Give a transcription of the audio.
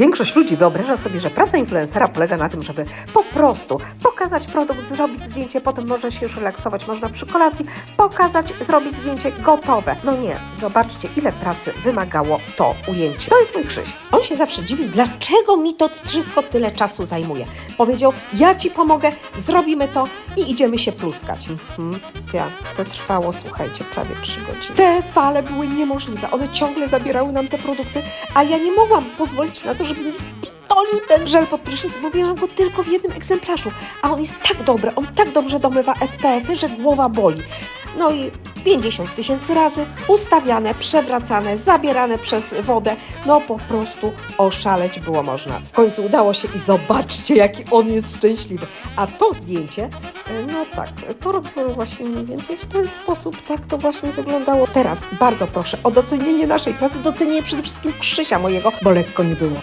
Większość ludzi wyobraża sobie, że praca influencera polega na tym, żeby po prostu pokazać produkt, zrobić zdjęcie, potem można się już relaksować, można przy kolacji pokazać, zrobić zdjęcie gotowe. No nie, zobaczcie, ile pracy wymagało to ujęcie. To jest mój Krzyś. On się zawsze dziwił, dlaczego mi to wszystko tyle czasu zajmuje. Powiedział, ja Ci pomogę, zrobimy to i idziemy się pluskać. Mhm. Ja, to trwało, słuchajcie, prawie trzy godziny. Te fale były niemożliwe. One ciągle zabierały nam te produkty, a ja nie mogłam pozwolić na to, żeby mi spitolił ten żel pod prysznic, bo miałam go tylko w jednym egzemplarzu. A on jest tak dobry, on tak dobrze domywa SPF-y, że głowa boli. No i 50 tysięcy razy ustawiane, przewracane, zabierane przez wodę. No po prostu oszaleć było można. W końcu udało się i zobaczcie, jaki on jest szczęśliwy. A to zdjęcie, e, no tak, to robiło właśnie mniej więcej w ten sposób. Tak to właśnie wyglądało. Teraz bardzo proszę o docenienie naszej pracy, docenienie przede wszystkim Krzysia mojego, bo lekko nie było.